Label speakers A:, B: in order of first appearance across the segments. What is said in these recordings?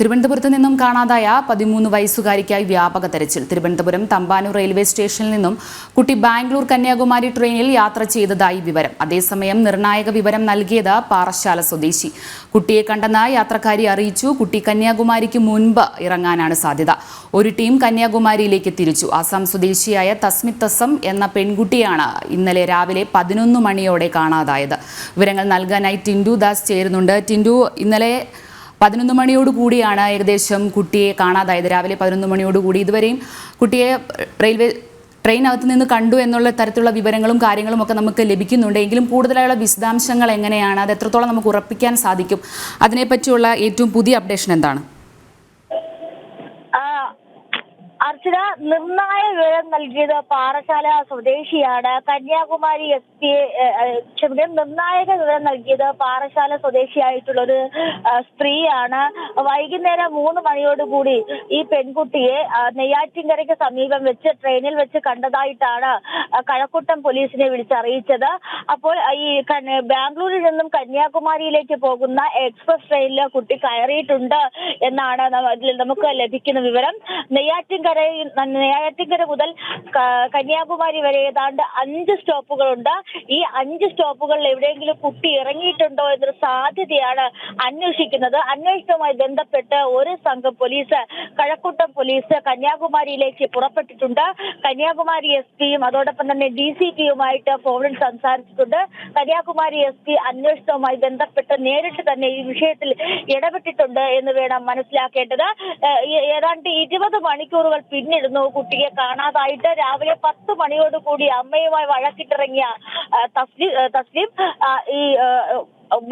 A: തിരുവനന്തപുരത്ത് നിന്നും കാണാതായ പതിമൂന്ന് വയസ്സുകാരിക്കായി വ്യാപക തെരച്ചിൽ. തിരുവനന്തപുരം തമ്പാനൂർ റെയിൽവേ സ്റ്റേഷനിൽ നിന്നും കുട്ടി ബാംഗ്ലൂർ കന്യാകുമാരി ട്രെയിനിൽ യാത്ര ചെയ്തതായി വിവരം. അതേസമയം നിർണായക വിവരം നൽകിയത് പാറശാല സ്വദേശി. കുട്ടിയെ കണ്ടെന്ന് യാത്രക്കാരി അറിയിച്ചു. കുട്ടി കന്യാകുമാരിക്ക് മുൻപ് ഇറങ്ങാനാണ് സാധ്യത. ഒരു ടീം കന്യാകുമാരിയിലേക്ക് തിരിച്ചു. ആസാം സ്വദേശിയായ തസ്മിത്തസം എന്ന പെൺകുട്ടിയാണ് ഇന്നലെ രാവിലെ പതിനൊന്ന് മണിയോടെ കാണാതായത്. വിവരങ്ങൾ നൽകാനായി ടിൻഡു ദാസ് ചേരുന്നുണ്ട്. ടിൻഡു ഇന്നലെ പതിനൊന്ന് മണിയോടുകൂടിയാണ് ഏകദേശം കുട്ടിയെ കാണാതായത്. രാവിലെ പതിനൊന്ന് മണിയോടുകൂടി ഇതുവരെയും കുട്ടിയെ റെയിൽവേ ട്രെയിനകത്ത് നിന്ന് കണ്ടു എന്നുള്ള തരത്തിലുള്ള വിവരങ്ങളും കാര്യങ്ങളും ഒക്കെ നമുക്ക് ലഭിക്കുന്നുണ്ട്. എങ്കിലും കൂടുതലായുള്ള വിശദാംശങ്ങൾ എങ്ങനെയാണ്? അത് എത്രത്തോളം നമുക്ക് ഉറപ്പിക്കാൻ സാധിക്കും? അതിനെപ്പറ്റിയുള്ള ഏറ്റവും പുതിയ അപ്ഡേഷൻ എന്താണ്
B: ആ, അർച്ചന നിർണായക വിവരം നൽകിയത് പാറശാല സ്വദേശിയാണ്. കന്യാകുമാരി എസ് പി ക്ഷമിക്കണം നിർണായക വിവരം നൽകിയത് പാറശാല സ്വദേശിയായിട്ടുള്ള ഒരു സ്ത്രീയാണ്. വൈകുന്നേരം മൂന്ന് മണിയോടുകൂടി ഈ പെൺകുട്ടിയെ നെയ്യാറ്റിൻകരയ്ക്ക് സമീപം വെച്ച് ട്രെയിനിൽ വെച്ച് കണ്ടതായിട്ടാണ് കഴക്കൂട്ടം പോലീസിനെ വിളിച്ചറിയിച്ചത്. അപ്പോൾ ഈ ബാംഗ്ലൂരിൽ നിന്നും കന്യാകുമാരിയിലേക്ക് പോകുന്ന എക്സ്പ്രസ് ട്രെയിനിൽ കുട്ടി കയറിയിട്ടുണ്ട് എന്നാണ് ഇതിൽ നമുക്ക് ലഭിക്കുന്ന വിവരം. നെയ്യാറ്റിൻകരയിൽ നെയ്യാറ്റിൻകര മുതൽ കന്യാകുമാരി വരെ ഏതാണ്ട് അഞ്ച് സ്റ്റോപ്പുകളുണ്ട്. ഈ അഞ്ച് സ്റ്റോപ്പുകളിൽ എവിടെയെങ്കിലും കുട്ടി ഇറങ്ങിയിട്ടുണ്ടോ എന്നൊരു സാധ്യതയാണ് അന്വേഷിക്കുന്നത്. അന്വേഷണവുമായി ബന്ധപ്പെട്ട് ഒരു സംഘം പോലീസ് കഴക്കൂട്ടം പോലീസ് കന്യാകുമാരിയിലേക്ക് പുറപ്പെട്ടിട്ടുണ്ട്. കന്യാകുമാരി എസ് പിയും അതോടൊപ്പം തന്നെ ഡി സി പിയുമായിട്ട് ഫോണിൽ സംസാരിച്ചിട്ടുണ്ട്. കന്യാകുമാരി എസ് പി അന്വേഷണവുമായി ബന്ധപ്പെട്ട് നേരിട്ട് തന്നെ ഈ വിഷയത്തിൽ ഇടപെട്ടിട്ടുണ്ട് എന്ന് വേണം മനസ്സിലാക്കേണ്ടത്. ഏതാണ്ട് ഇരുപത് മണിക്കൂറുകൾ പിന്നിടുന്നു. കുട്ടിയെ കാണാതായിട്ട് രാവിലെ പത്ത് മണിയോടുകൂടി അമ്മയുമായി വഴക്കിട്ടിറങ്ങിയ തസ്ലിം തസ്ലീം ഈ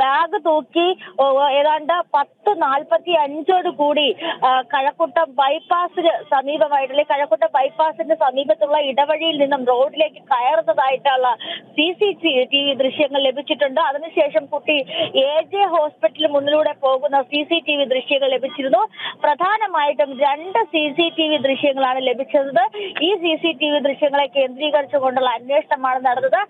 B: ബാഗ് തൂക്കി ഏതാണ്ട് പത്ത് നാൽപ്പത്തി അഞ്ചോട് കൂടി കഴക്കൂട്ടം ബൈപ്പാസിന് സമീപമായിട്ടുള്ള കഴക്കൂട്ടം ബൈപ്പാസിന്റെ സമീപത്തുള്ള ഇടവഴിയിൽ നിന്നും റോഡിലേക്ക് കയറുന്നതായിട്ടുള്ള സി സി ടി വി ദൃശ്യങ്ങൾ ലഭിച്ചിട്ടുണ്ട്. അതിനുശേഷം കുട്ടി എ ജെ ഹോസ്പിറ്റലിന് മുന്നിലൂടെ പോകുന്ന സി സി ടി വി ദൃശ്യങ്ങൾ ലഭിച്ചിരുന്നു. പ്രധാനമായിട്ടും രണ്ട് സി സി ടി വി ദൃശ്യങ്ങളാണ് ലഭിച്ചത്. ഈ സി സി ടി വി ദൃശ്യങ്ങളെ കേന്ദ്രീകരിച്ചുകൊണ്ടുള്ള അന്വേഷണമാണ് നടന്നത്.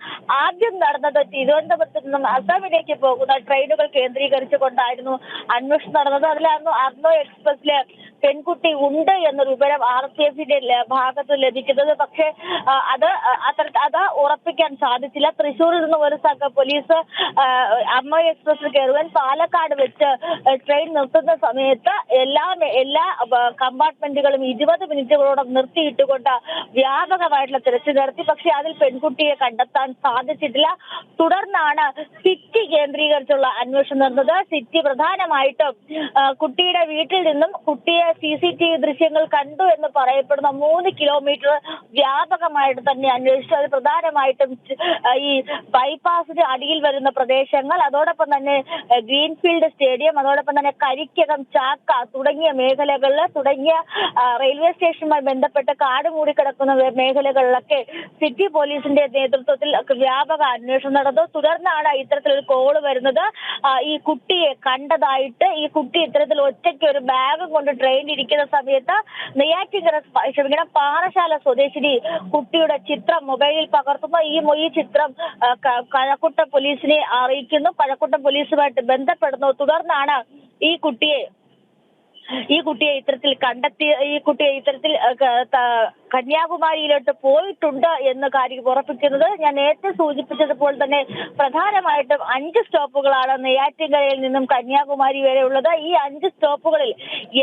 B: ആദ്യം നടന്നത് തിരുവനന്തപുരത്ത് നിന്നും അസമിലേക്ക് പോകുന്ന ട്രെയിനുകൾ കേന്ദ്രീകരിച്ചുകൊണ്ടായിരുന്നു അന്വേഷണം നടന്നത്. അതിലായിരുന്നു അർണോ എക്സ്പ്രസിലെ പെൺകുട്ടി ഉണ്ട് എന്നൊരു വിവരം ആർ പി എഫിന്റെ ഭാഗത്ത് ലഭിക്കുന്നത്. പക്ഷേ അത് അത്ര അത് ഉറപ്പിക്കാൻ സാധിച്ചില്ല. തൃശ്ശൂരിൽ നിന്ന് ഒരു സംഘം പോലീസ് അമ്മ എക്സ്പ്രസിൽ കയറുവാൻ പാലക്കാട് വെച്ച് ട്രെയിൻ നിർത്തുന്ന സമയത്ത് എല്ലാ എല്ലാ കമ്പാർട്ട്മെന്റുകളും ഇരുപത് മിനിറ്റുകളോളം നിർത്തിയിട്ടുകൊണ്ട് വ്യാപകമായിട്ടുള്ള തിരച്ചിൽ നടത്തി. പക്ഷേ അതിൽ പെൺകുട്ടിയെ കണ്ടെത്താൻ സാധിച്ചിട്ടില്ല. തുടർന്നാണ് സിറ്റി കേന്ദ്രീകരിച്ചുള്ള അന്വേഷണം നടന്നത് സിറ്റി പ്രധാനമായിട്ടും കുട്ടിയുടെ വീട്ടിൽ നിന്നും കുട്ടിയെ സി സി ടി വി ദൃശ്യങ്ങൾ കണ്ടു എന്ന് പറയപ്പെടുന്ന മൂന്ന് കിലോമീറ്റർ വ്യാപകമായിട്ട് തന്നെ അന്വേഷിച്ചു. അത് പ്രധാനമായിട്ടും ഈ ബൈപ്പാസിന് അടിയിൽ വരുന്ന പ്രദേശങ്ങൾ അതോടൊപ്പം തന്നെ ഗ്രീൻഫീൽഡ് സ്റ്റേഡിയം അതോടൊപ്പം തന്നെ കരിക്കകം ചാക്ക തുടങ്ങിയ മേഖലകളിൽ തുടങ്ങിയ റെയിൽവേ സ്റ്റേഷനുമായി ബന്ധപ്പെട്ട് കാട് മൂടിക്കിടക്കുന്ന മേഖലകളിലൊക്കെ സിറ്റി പോലീസിന്റെ നേതൃത്വത്തിൽ വ്യാപക അന്വേഷണം നടന്നു. തുടർന്നാണ് ഇത്തരത്തിലൊരു കോൾ വരുന്നത്. ഈ കുട്ടിയെ കണ്ടതായിട്ട് ഈ കുട്ടി ഇത്തരത്തിൽ ഒറ്റയ്ക്ക് ഒരു ബാഗ് കൊണ്ട് ട്രെയിനിൽ ഇരിക്കുന്ന സമയത്ത് നെയ്യാറ്റിങ്കര ക്ഷമിക്കണം പാറശാല സ്വദേശിനി കുട്ടിയുടെ ചിത്രം മൊബൈലിൽ പകർത്തുമ്പോൾ ഈ ഈ ചിത്രം കഴക്കുട്ട പോലീസിനെ അറിയിക്കുന്നു. കഴക്കൂട്ടം പോലീസുമായിട്ട് ബന്ധപ്പെടുന്നു. തുടർന്നാണ് ഈ കുട്ടിയെ ഈ കുട്ടിയെ ഇത്തരത്തിൽ കണ്ടെത്തിയ ഈ കുട്ടിയെ ഇത്തരത്തിൽ കന്യാകുമാരിയിലോട്ട് പോയിട്ടുണ്ട് എന്ന കാര്യം ഉറപ്പിക്കുന്നത് ഞാൻ നേരത്തെ സൂചിപ്പിച്ചതുപോലെ തന്നെ പ്രധാനമായിട്ടും അഞ്ച് സ്റ്റോപ്പുകളാണ് നെയ്യാറ്റിൻകരയിൽ നിന്നും കന്യാകുമാരി വരെ ഉള്ളത്. ഈ അഞ്ച് സ്റ്റോപ്പുകളിൽ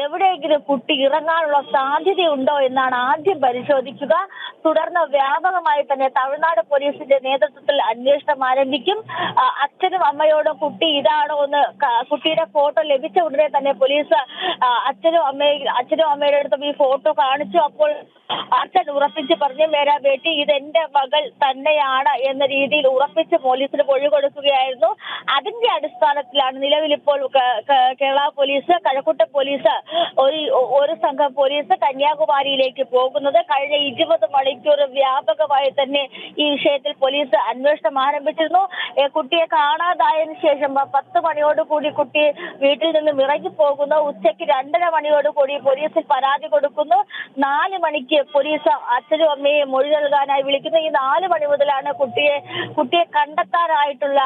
B: എവിടെയെങ്കിലും കുട്ടി ഇറങ്ങാനുള്ള സാധ്യതയുണ്ടോ എന്നാണ് ആദ്യം പരിശോധിക്കുക. തുടർന്ന് വ്യാപകമായി തന്നെ തമിഴ്നാട് പോലീസിന്റെ നേതൃത്വത്തിൽ അന്വേഷണം ആരംഭിക്കും. അച്ഛനും അമ്മയോടും കുട്ടി ഇതാണോ എന്ന് കുട്ടിയുടെ ഫോട്ടോ ലഭിച്ച ഉടനെ തന്നെ പോലീസ് അച്ഛനും അമ്മയും അച്ഛനും അമ്മയുടെ അടുത്തും ഈ ഫോട്ടോ കാണിച്ചു. അപ്പോൾ അച്ഛൻ ഉറപ്പിച്ച് പറഞ്ഞു മേരാ ബേട്ടി എന്റെ മകൾ തന്നെയാണ് എന്ന രീതിയിൽ ഉറപ്പിച്ച് പോലീസിന് മൊഴി കൊടുക്കുകയായിരുന്നു. അതിന്റെ അടിസ്ഥാനത്തിലാണ് നിലവിൽ ഇപ്പോൾ കേരള പോലീസ് കഴക്കൂട്ട പോലീസ് ഒരു ഒരു സംഘം പോലീസ് കന്യാകുമാരിയിലേക്ക് പോകുന്നത്. കഴിഞ്ഞ ഇരുപത് മണിക്കൂർ വ്യാപകമായി തന്നെ ഈ വിഷയത്തിൽ പോലീസ് അന്വേഷണം ആരംഭിച്ചിരുന്നു. കുട്ടിയെ കാണാതായതിനു ശേഷം പത്ത് മണിയോടുകൂടി കുട്ടി വീട്ടിൽ നിന്നും ഇറങ്ങി പോകുന്നു. ഉച്ചയ്ക്ക് രണ്ടര മണിയോടുകൂടി പോലീസിൽ പരാതി കൊടുക്കുന്നു. നാല് മണിക്ക് പോലീസ് പോലീസ് അച്ഛനും അമ്മയും മൊഴി നൽകാനായി വിളിക്കുന്ന ഈ നാല് മണി മുതലാണ് കുട്ടിയെ കുട്ടിയെ കണ്ടെത്താനായിട്ടുള്ള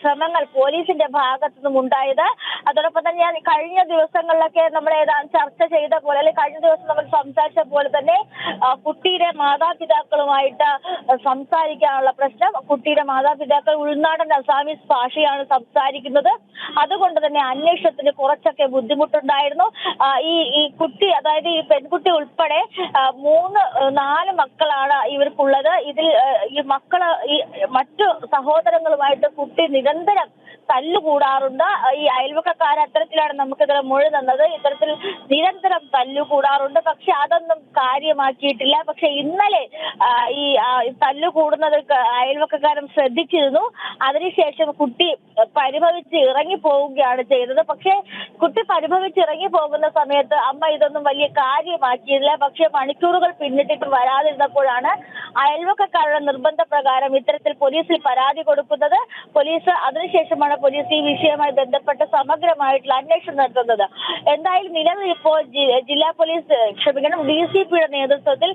B: ശ്രമങ്ങൾ പോലീസിന്റെ ഭാഗത്തു നിന്നും ഉണ്ടായത്. അതോടൊപ്പം തന്നെ ഞാൻ കഴിഞ്ഞ ദിവസങ്ങളിലൊക്കെ നമ്മൾ ഏതാണ് ചർച്ച ചെയ്ത പോലെ അല്ലെങ്കിൽ കഴിഞ്ഞ ദിവസം നമ്മൾ സംസാരിച്ച പോലെ തന്നെ കുട്ടിയുടെ മാതാപിതാക്കളുമായിട്ട് സംസാരിക്കാനുള്ള പ്രശ്നം കുട്ടിയുടെ മാതാപിതാക്കൾ ഉൾനാടൻ അസാമീസ് ഭാഷയാണ് സംസാരിക്കുന്നത്. അതുകൊണ്ട് തന്നെ അന്വേഷണത്തിന് കുറച്ചൊക്കെ ബുദ്ധിമുട്ടുണ്ടായിരുന്നു. ഈ ഈ കുട്ടി അതായത് ഈ പെൺകുട്ടി ഉൾപ്പെടെ ആ, മൂന്ന് നാല് മക്കളാണ് ഇവർക്കുള്ളത്. ഇതിൽ ഈ മക്കൾ ഈ മറ്റു സഹോദരങ്ങളുമായിട്ട് കുട്ടി നിരന്തരം തല്ലുകൂടാറുണ്ട്. ഈ അയൽവക്കക്കാർ അത്തരത്തിലാണ് നമുക്ക് ഇതിൽ മൊഴി തന്നത്. ഇത്തരത്തിൽ നിരന്തരം തല്ലുകൂടാറുണ്ട്. പക്ഷെ അതൊന്നും കാര്യമാക്കിയിട്ടില്ല. പക്ഷെ ഇന്നലെ ഈ തല്ലുകൂടുന്നത് അയൽവക്കക്കാരൻ ശ്രദ്ധിച്ചിരുന്നു. അതിനുശേഷം കുട്ടി പരിഭവിച്ച് ഇറങ്ങി പോവുകയാണ് ചെയ്തത്. പക്ഷെ കുട്ടി പരിഭവിച്ച് ഇറങ്ങി പോകുന്ന സമയത്ത് അമ്മ ഇതൊന്നും വലിയ കാര്യമാക്കിയില്ല. പക്ഷെ മണിക്കൂറുകൾ പിന്നിട്ടിട്ട് വരാതിരുന്നപ്പോഴാണ് അയൽവക്കക്കാരുടെ നിർബന്ധപ്രകാരം ഇത്തരത്തിൽ പോലീസിൽ പരാതി കൊടുക്കുന്നത്. പോലീസ് അതിനുശേഷമാണ് പോലീസ് ഈ വിഷയവുമായി ബന്ധപ്പെട്ട് സമഗ്രമായിട്ടുള്ള അന്വേഷണം നടത്തുന്നത്. എന്തായാലും നിലവിൽ ഇപ്പോൾ ജില്ലാ പോലീസ് ക്ഷമിക്കണം ഡി സി പിയുടെ നേതൃത്വത്തിൽ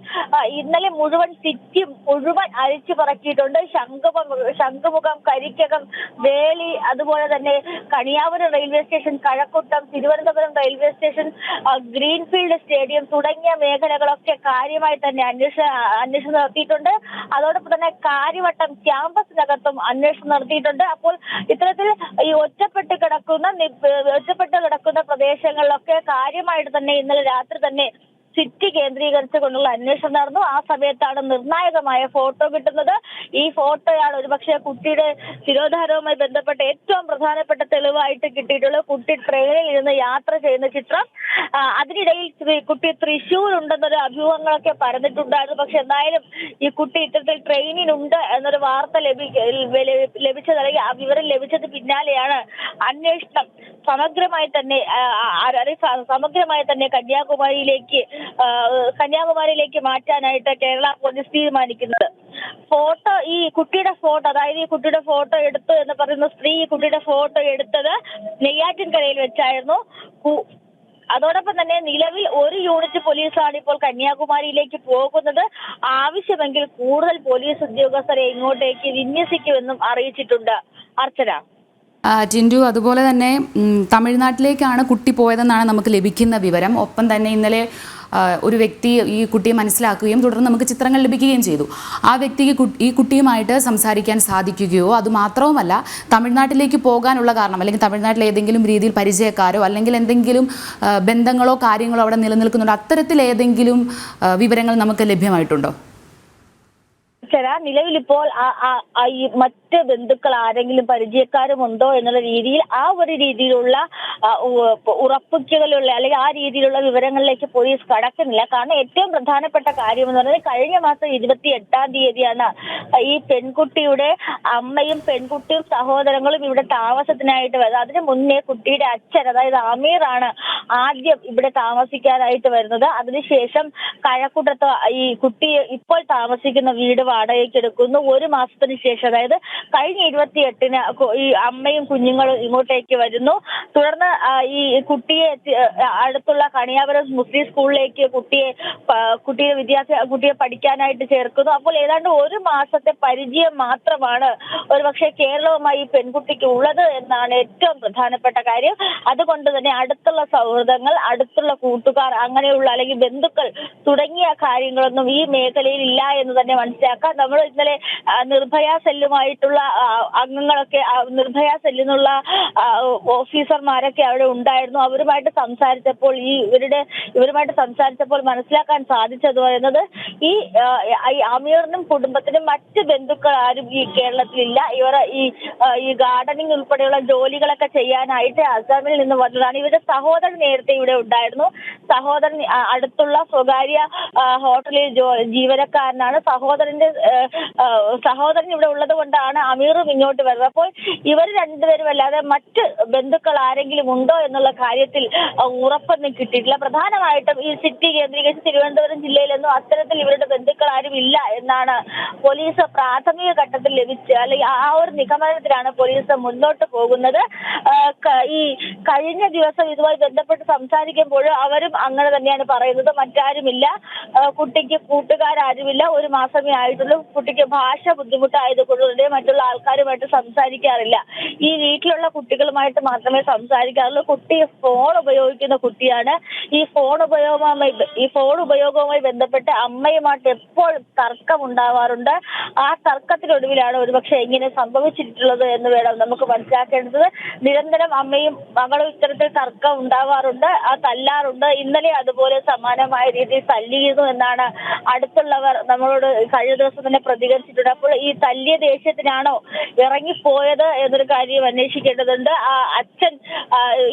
B: ഇന്നലെ മുഴുവൻ സിറ്റി മുഴുവൻ അഴിച്ചു പറക്കിയിട്ടുണ്ട്. ശംഖുമുഖം ശംഖുമുഖം കരിക്കകം വേലി അതുപോലെ തന്നെ Kaniyapuram railway station Kazhakkoottam Thiruvananthapuram railway station greenfield stadium തുടങ്ങിയ മേഖലകളൊക്കെ കാര്യമായി തന്നെ അന്വേഷണ അന്വേഷണം നടത്തിയിട്ടുണ്ട്. അതോടൊപ്പം തന്നെ കാര്യവട്ടം ക്യാമ്പസിനകത്തും അന്വേഷണം നടത്തിയിട്ടുണ്ട്. അപ്പോൾ ഇത്തരത്തിൽ ഈ ഒറ്റപ്പെട്ട് കിടക്കുന്ന ഒറ്റപ്പെട്ട് കിടക്കുന്ന പ്രദേശങ്ങളിലൊക്കെ കാര്യമായിട്ട് തന്നെ ഇന്നലെ രാത്രി തന്നെ സിറ്റി കേന്ദ്രീകരിച്ച് കൊണ്ടുള്ള അന്വേഷണം നടന്നു. ആ സമയത്താണ് നിർണായകമായ ഫോട്ടോ കിട്ടുന്നത്. ഈ ഫോട്ടോയാണ് ഒരുപക്ഷെ കുട്ടിയുടെ തിരോധാനവുമായി ബന്ധപ്പെട്ട ഏറ്റവും പ്രധാനപ്പെട്ട തെളിവായിട്ട് കിട്ടിയിട്ടുള്ളത്. കുട്ടി ട്രെയിനിൽ ഇരുന്ന് യാത്ര ചെയ്യുന്ന ചിത്രം. അതിനിടയിൽ കുട്ടി തൃശ്ശൂർ ഉണ്ടെന്നൊരു അഭ്യൂഹങ്ങളൊക്കെ പരന്നിട്ടുണ്ടായിരുന്നു. പക്ഷെ എന്തായാലും ഈ കുട്ടി ഇത്തരത്തിൽ ട്രെയിനിനുണ്ട് എന്നൊരു വാർത്ത ലഭി ലഭി- ലഭിച്ചത് അല്ലെങ്കിൽ ആ വിവരം ലഭിച്ചത് പിന്നാലെയാണ് അന്വേഷണം. സമഗ്രമായി തന്നെ സമഗ്രമായി തന്നെ കന്യാകുമാരിയിലേക്ക് കന്യാകുമാരിയിലേക്ക് മാറ്റാനായിട്ട് കേരള പോലീസ് തീരുമാനിക്കുന്നത്. ഫോട്ടോ ഈ കുട്ടിയുടെ ഫോട്ടോ അതായത് ഈ കുട്ടിയുടെ ഫോട്ടോ എടുത്തു എന്ന് പറയുന്ന സ്ത്രീ ഈ കുട്ടിയുടെ ഫോട്ടോ എടുത്തത് നെയ്യാറ്റിൻകരയിൽ വെച്ചായിരുന്നു. അതോടൊപ്പം തന്നെ നിലവിൽ ഒരു യൂണിറ്റ് പോലീസാണ് ഇപ്പോൾ കന്യാകുമാരിയിലേക്ക് പോകുന്നത്. ആവശ്യമെങ്കിൽ കൂടുതൽ പോലീസ് ഉദ്യോഗസ്ഥരെ ഇങ്ങോട്ടേക്ക് വിന്യസിക്കുമെന്നും അറിയിച്ചിട്ടുണ്ട്. അർച്ചന.
A: ടിൻഡു അതുപോലെ തന്നെ തമിഴ്നാട്ടിലേക്കാണ് കുട്ടി പോയതെന്നാണ് നമുക്ക് ലഭിക്കുന്ന വിവരം. ഒപ്പം തന്നെ ഇന്നലെ ഒരു വ്യക്തി ഈ കുട്ടിയെ മനസ്സിലാക്കുകയും തുടർന്ന് നമുക്ക് ചിത്രങ്ങൾ ലഭിക്കുകയും ചെയ്തു. ആ വ്യക്തിക്ക് ഈ കുട്ടിയുമായിട്ട് സംസാരിക്കാൻ സാധിക്കുകയോ അതുമാത്രവുമല്ല തമിഴ്നാട്ടിലേക്ക് പോകാനുള്ള കാരണം അല്ലെങ്കിൽ തമിഴ്നാട്ടിൽ ഏതെങ്കിലും രീതിയിൽ പരിചയക്കാരോ അല്ലെങ്കിൽ എന്തെങ്കിലും ബന്ധങ്ങളോ കാര്യങ്ങളോ അവിടെ നിലനിൽക്കുന്നുണ്ടോ അത്തരത്തിൽ ഏതെങ്കിലും വിവരങ്ങൾ നമുക്ക് ലഭ്യമായിട്ടുണ്ടോ?
B: ആ ഈ മറ്റ് ബന്ധുക്കൾ ആരെങ്കിലും പരിചയക്കാരും ഉണ്ടോ എന്നുള്ള രീതിയിൽ ആ ഒരു രീതിയിലുള്ള ഉറപ്പിക്കലുള്ള അല്ലെങ്കിൽ ആ രീതിയിലുള്ള വിവരങ്ങളിലേക്ക് പോലീസ് കടക്കുന്നില്ല. കാരണം ഏറ്റവും പ്രധാനപ്പെട്ട കാര്യം എന്ന് പറയുന്നത് കഴിഞ്ഞ മാസം ഇരുപത്തി എട്ടാം തീയതിയാണ് ഈ പെൺകുട്ടിയുടെ അമ്മയും പെൺകുട്ടിയും സഹോദരങ്ങളും ഇവിടെ താമസത്തിനായിട്ട് വരുന്നത്. അതിനു മുന്നേ കുട്ടിയുടെ അച്ഛൻ അതായത് അമീറാണ് ആദ്യം ഇവിടെ താമസിക്കാനായിട്ട് വരുന്നത്. അതിനുശേഷം കഴക്കൂട്ടത്ത് ഈ കുട്ടി ഇപ്പോൾ താമസിക്കുന്ന വീട് വാടകയ്ക്ക് എടുക്കുന്നു. ഒരു മാസത്തിന് ശേഷം അതായത് കഴിഞ്ഞ ഇരുപത്തി എട്ടിന് ഈ അമ്മയും കുഞ്ഞുങ്ങളും ഇങ്ങോട്ടേക്ക് വരുന്നു. തുടർന്ന് ഈ കുട്ടിയെ അടുത്തുള്ള കണിയാപുരം മുസ്ലിം സ്കൂളിലേക്ക് കുട്ടിയെ കുട്ടിയെ വിദ്യാഭ്യാസ കുട്ടിയെ പഠിക്കാനായിട്ട് ചേർക്കുന്നു. അപ്പോൾ ഏതാണ്ട് ഒരു മാസത്തെ പരിചയം മാത്രമാണ് ഒരുപക്ഷെ കേരളവുമായി പെൺകുട്ടിക്ക് ഉള്ളത് എന്നാണ് ഏറ്റവും പ്രധാനപ്പെട്ട കാര്യം. അതുകൊണ്ട് തന്നെ അടുത്തുള്ള സൗഹൃദങ്ങൾ അടുത്തുള്ള കൂട്ടുകാർ അങ്ങനെയുള്ള അല്ലെങ്കിൽ ബന്ധുക്കൾ തുടങ്ങിയ കാര്യങ്ങളൊന്നും ഈ മേഖലയിൽ ഇല്ല എന്ന് തന്നെ മനസ്സിലാക്കാം. നമ്മൾ ഇന്നലെ നിർഭയ സെല്ലുമായിട്ടുള്ള അംഗങ്ങളൊക്കെ നിർഭയ സെല്ലിനുള്ള ഓഫീസർമാരൊക്കെ അവിടെ ഉണ്ടായിരുന്നു. അവരുമായിട്ട് സംസാരിച്ചപ്പോൾ ഈ ഇവരുടെ ഇവരുമായിട്ട് സംസാരിച്ചപ്പോൾ മനസ്സിലാക്കാൻ സാധിച്ചത് പറയുന്നത് ഈ അമീറിനും കുടുംബത്തിനും മറ്റ് ബന്ധുക്കൾ ആരും ഈ കേരളത്തിലില്ല. ഇവർ ഈ ഈ ഗാർഡനിങ് ഉൾപ്പെടെയുള്ള ജോലികളൊക്കെ ചെയ്യാനായിട്ട് അസാമിൽ നിന്ന് വന്നതാണ്. ഇവരുടെ സഹോദരൻ നേരത്തെ ഇവിടെ ഉണ്ടായിരുന്നു. സഹോദരൻ അടുത്തുള്ള സ്വകാര്യ ഹോട്ടലിൽ ജീവനക്കാരനാണ്. സഹോദരന്റെ സഹോദരൻ ഇവിടെ ഉള്ളത് കൊണ്ടാണ് അമീറും ഇങ്ങോട്ട് വരുന്നത്. അപ്പോൾ ഇവർ രണ്ടുപേരും അല്ലാതെ മറ്റ് ബന്ധുക്കൾ ആരെങ്കിലും ഉണ്ടോ എന്നുള്ള കാര്യത്തിൽ ഉറപ്പൊന്നും കിട്ടിയിട്ടില്ല. പ്രധാനമായിട്ടും ഈ സിറ്റി കേന്ദ്രീകരിച്ച് തിരുവനന്തപുരം ജില്ലയിലൊന്നും അത്തരത്തിൽ ഇവരുടെ ബന്ധുക്കൾ ആരും ഇല്ല എന്നാണ് പോലീസ് പ്രാഥമിക ഘട്ടത്തിൽ ലഭിച്ച അല്ലെങ്കിൽ ആ ഒരു നിഗമനത്തിലാണ് പോലീസ് മുന്നോട്ട് പോകുന്നത്. ഈ കഴിഞ്ഞ ദിവസം ഇതുമായി ബന്ധപ്പെട്ട് സംസാരിക്കുമ്പോൾ അവരും അങ്ങനെ തന്നെയാണ് പറയുന്നത്. മറ്റാരുമില്ല. കുട്ടിക്ക് കൂട്ടുകാരാരുമില്ല. ഒരു മാസമേ ആയിട്ടുള്ളൂ. കുട്ടിക്ക് ഭാഷ ബുദ്ധിമുട്ടായത് ബുദ്ധിമുട്ടായതുകൊണ്ട് മറ്റുള്ള ആൾക്കാരുമായിട്ട് സംസാരിക്കാറില്ല. ഈ വീട്ടിലുള്ള കുട്ടികളുമായിട്ട് മാത്രമേ സംസാരിക്കാറുള്ളൂ. കുട്ടി ഫോൺ ഉപയോഗിക്കുന്ന കുട്ടിയാണ്. ഈ ഫോൺ ഉപയോഗവുമായി ഈ ഫോൺ ഉപയോഗവുമായി ബന്ധപ്പെട്ട് അമ്മയുമായിട്ട് എപ്പോഴും തർക്കം ഉണ്ടാവാറുണ്ട് ആ തർക്കത്തിനൊടുവിലാണ് ഒരുപക്ഷെ ഇങ്ങനെ സംഭവിച്ചിട്ടുള്ളത് എന്ന് വേണം നമുക്ക് മനസ്സിലാക്കേണ്ടത്. നിരന്തരം അമ്മയും മകളും ഇത്തരത്തിൽ തർക്കം ഉണ്ടാവാറുണ്ട്. ആ തല്ലാറുണ്ട്. ഇന്നലെ അതുപോലെ സമാനമായ രീതിയിൽ തല്ലിയിരുന്നു എന്നാണ് അടുത്തുള്ളവർ നമ്മളോട് കഴിഞ്ഞ ദിവസം തന്നെ പ്രതികരിച്ചിട്ടുണ്ട്. അപ്പോൾ ഈ തല്ലിയ ദേഷ്യത്തിനാണോ ഇറങ്ങിപ്പോയത് എന്നൊരു കാര്യം അന്വേഷിക്കേണ്ടതുണ്ട്. ആ അച്ഛൻ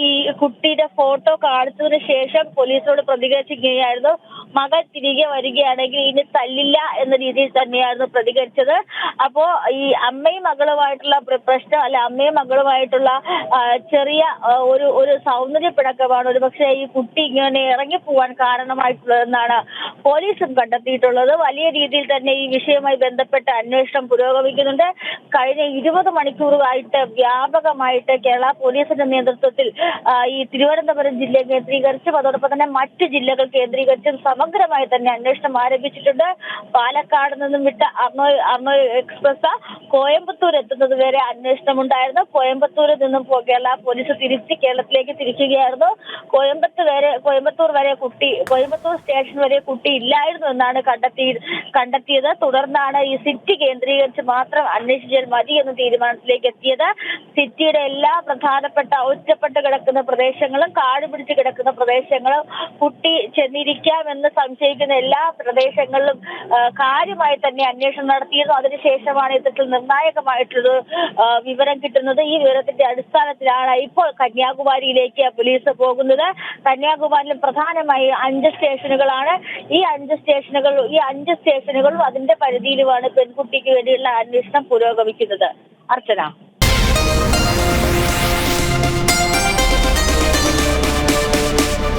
B: ഈ കുട്ടിയുടെ ഫോട്ടോ കാണിച്ചതിന് ശേഷം പോലീസിനോട് പ്രതികരിച്ചിരിക്കുകയായിരുന്നു. മകൾ തിരികെ വരികയാണെങ്കിൽ ഇനി തല്ലില്ല എന്ന രീതിയിൽ തന്നെയായിരുന്നു പ്രതികരിച്ചത്. അപ്പോ ഈ അമ്മയും മകളുമായിട്ടുള്ള പ്ര- പ്രശ്നം അല്ല അമ്മയും മകളുമായിട്ടുള്ള ചെറിയ ഒരു ഒരു സൗന്ദര്യ പിണക്കമാണ് ഒരു പക്ഷേ ഈ കുട്ടി ഇങ്ങനെ ഇറങ്ങിപ്പോവാൻ കാരണമായിട്ടുള്ളതെന്നാണ് പോലീസും കണ്ടെത്തിയിട്ടുള്ളത്. വലിയ രീതിയിൽ തന്നെ ഈ വിഷയവുമായി ബന്ധപ്പെട്ട അന്വേഷണം പുരോഗമിക്കുന്നുണ്ട്. കഴിഞ്ഞ ഇരുപത് മണിക്കൂറുമായിട്ട് വ്യാപകമായിട്ട് കേരള പോലീസിന്റെ നേതൃത്വത്തിൽ ഈ തിരുവനന്തപുരം ജില്ല കേന്ദ്രീകരിച്ചും അതോടൊപ്പം തന്നെ മറ്റ് ജില്ലകൾ കേന്ദ്രീകരിച്ചും സമഗ്രമായി തന്നെ അന്വേഷണം ആരംഭിച്ചിട്ടുണ്ട്. പാലക്കാട് നിന്നും വിട്ട അർണോയ് അർണോയ് എക്സ്പ്രസ് കോയമ്പത്തൂർ എത്തുന്നത് വരെ അന്വേഷണം ഉണ്ടായിരുന്നു കോയമ്പത്തൂരിൽ നിന്നും കേരള പോലീസ് തിരിച്ച് കേരളത്തിലേക്ക് തിരിക്കുകയായിരുന്നു. കോയമ്പത്തൂർ വരെ കോയമ്പത്തൂർ വരെ കുട്ടി കോയമ്പത്തൂർ സ്റ്റേഷൻ വരെ കുട്ടി ഇല്ലായിരുന്നു എന്നാണ് കണ്ടെത്തി കണ്ടെത്തിയത്. തുടർന്നാണ് ഈ സിറ്റി കേന്ദ്രീകരിച്ച് മാത്രം അന്വേഷിച്ചാൽ മതി എന്ന തീരുമാനത്തിലേക്ക് എത്തിയത്. സിറ്റിയുടെ എല്ലാ പ്രധാനപ്പെട്ട ഒറ്റപ്പെട്ട് കിടക്കുന്ന പ്രദേശങ്ങളും കാട് പിടിച്ച് കിടക്കുന്ന പ്രദേശങ്ങളും കുട്ടി ചെന്നിരിക്കാമെന്ന് സംശയിക്കുന്ന എല്ലാ പ്രദേശങ്ങളിലും കാര്യമായി തന്നെ അന്വേഷണം നടത്തിയിരുന്നു. അതിനുശേഷമാണ് ഇത്തരത്തിൽ നിർണായകമായിട്ടൊരു ആ, വിവരം കിട്ടുന്നത്. ഈ വിവരത്തിന്റെ അടിസ്ഥാനത്തിലാണ് ഇപ്പോൾ കന്യാകുമാരിയിലേക്ക് പോലീസ് പോകുന്നത്. കന്യാകുമാരിയിലും പ്രധാനമായി അഞ്ച് സ്റ്റേഷനുകളാണ്. ഈ അഞ്ച് സ്റ്റേഷനുകൾ ഈ അഞ്ച് സ്റ്റേഷനുകളും അതിന്റെ പരിധിയിലുമാണ് പെൺകുട്ടിക്ക് വേണ്ടിയുള്ള അന്വേഷണം പുരോഗമിക്കുന്നത്. അർച്ചന.